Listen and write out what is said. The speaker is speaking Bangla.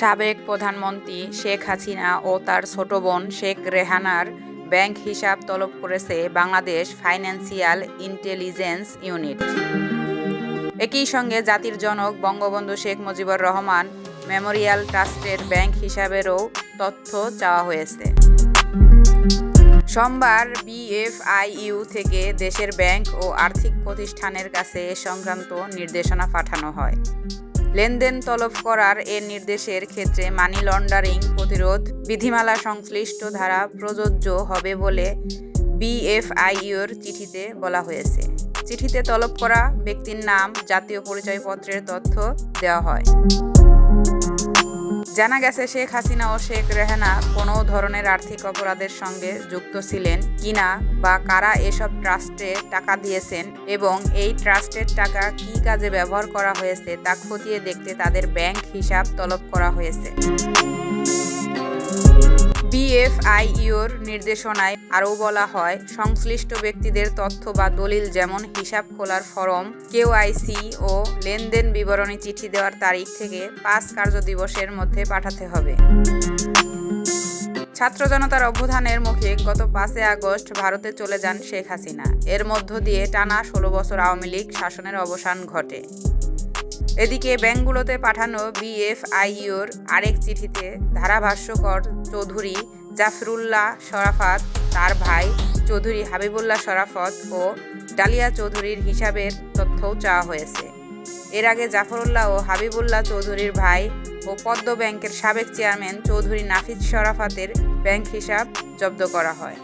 সাবেক প্রধানমন্ত্রী শেখ হাসিনা ও তার ছোট বোন শেখ রেহানার ব্যাংক হিসাব তলব করেছে বাংলাদেশ ফাইন্যান্সিয়াল ইন্টেলিজেন্স ইউনিট। একই সঙ্গে জাতির জনক বঙ্গবন্ধু শেখ মুজিবুর রহমান মেমোরিয়াল ট্রাস্টের ব্যাংক হিসাবেরও তথ্য চাওয়া হয়েছে। সোমবার বিএফআইইউ থেকে দেশের ব্যাংক ও আর্থিক প্রতিষ্ঠানের কাছে এ সংক্রান্ত নির্দেশনা পাঠানো হয়। লেনদেন তলব করার এ নির্দেশের ক্ষেত্রে মানি লন্ডারিং প্রতিরোধ বিধিমালা সংশ্লিষ্ট ধারা প্রযোজ্য হবে বলে বিএফআইইউর চিঠিতে বলা হয়েছে। চিঠিতে তলব করা ব্যক্তির নাম, জাতীয় পরিচয়পত্রের তথ্য দেওয়া হয়। জানা গেছে, শেখ হাসিনা ও শেখ রেহানা কোনো ধরনের আর্থিক অপরাধের সঙ্গে যুক্ত ছিলেন কিনা বা কারা এসব ট্রাস্টে টাকা দিয়েছেন এবং এই ট্রাস্টের টাকা কি কাজে ব্যবহার করা হয়েছে তা খতিয়ে দেখতে তাদের ব্যাংক হিসাব তলব করা হয়েছে। বিএফআইইউর নির্দেশনায় আরও বলা হয়, সংশ্লিষ্ট ব্যক্তিদের তথ্য বা দলিল যেমন হিসাব খোলার ফরম কেওআইসি ও লেনদেন বিবরণী চিঠি দেওয়ার তারিখ থেকে পাঁচ কার্য দিবসের মধ্যে পাঠাতে হবে। ছাত্র জনতার অভ্যুত্থানের মুখে গত পাঁচই আগস্ট ভারতে চলে যান শেখ হাসিনা। এর মধ্য দিয়ে টানা ষোলো বছর আওয়ামী লীগ শাসনের অবসান ঘটে। এদিকে ব্যাংকগুলোতে পাঠানো বিএফআইইউর আরেক চিঠিতে ধারাভাষ্যকর চৌধুরী জাফরুল্লাহ শরাফত, তার ভাই চৌধুরী হাবিবুল্লাহ শরাফত ও ডালিয়া চৌধুরীর হিসাবের তথ্যও চাওয়া হয়েছে। এর আগে জাফরুল্লাহ ও হাবিবুল্লাহ চৌধুরীর ভাই ও পদ্ম ব্যাংকের সাবেক চেয়ারম্যান চৌধুরী নাফিজ শরাফতের ব্যাংক হিসাব জব্দ করা হয়।